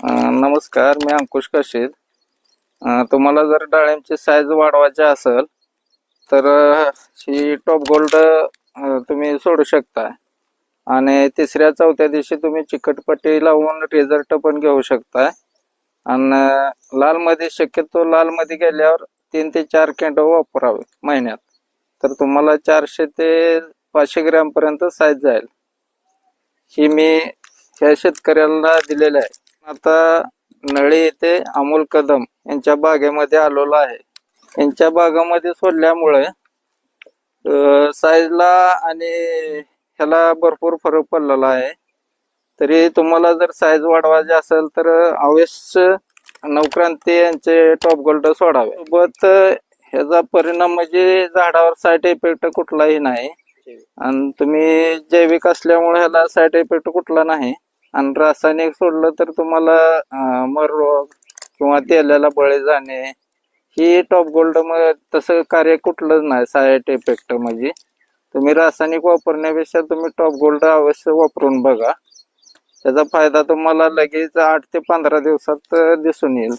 नमस्कार मी अंकुश कशीद. तुम्हाला जर डाळिंबची साईज वाढवायची असेल तर ही टॉप गोल्ड तुम्ही सोडू शकता. आणि तिसऱ्या चौथ्या दिवशी तुम्ही चिकटपट्टी लावून रिझल्ट पण घेऊ शकता. आणि लालमध्ये शक्यतो लालमध्ये गेल्यावर तीन ते चार कॅन्ड वापरावे महिन्यात. तर तुम्हाला चारशे ते पाचशे ग्रॅमपर्यंत साईज जाईल. ही मी ह्या शेतकऱ्याला दिलेलं आहे. आता नळी येथे अमोल कदम यांच्या बागेमध्ये आलेलो आहे. यांच्या बागामध्ये सोडल्यामुळे साईजला आणि ह्याला भरपूर फरक पडलेला आहे. तरी तुम्हाला जर साईज वाढवायची असेल तर अवश्य नवक्रांती यांचे टॉप गोल्ड सोडावे. सोबत ह्याचा परिणाम म्हणजे झाडावर साईड इफेक्ट कुठलाही नाही. आणि तुम्ही जैविक असल्यामुळे ह्याला साईड इफेक्ट कुठला नाही. आणि रासायनिक सोडलं तर तुम्हाला मर रोग किंवा तेलाला बळे जाणे ही टॉप गोल्ड मग तसं कार्य कुठलंच नाही साईड इफेक्ट म्हणजे. तुम्ही रासायनिक वापरण्यापेक्षा तुम्ही टॉप गोल्ड अवश्य वापरून बघा. त्याचा फायदा तुम्हाला लगेच आठ ते पंधरा दिवसात दिसून येईल.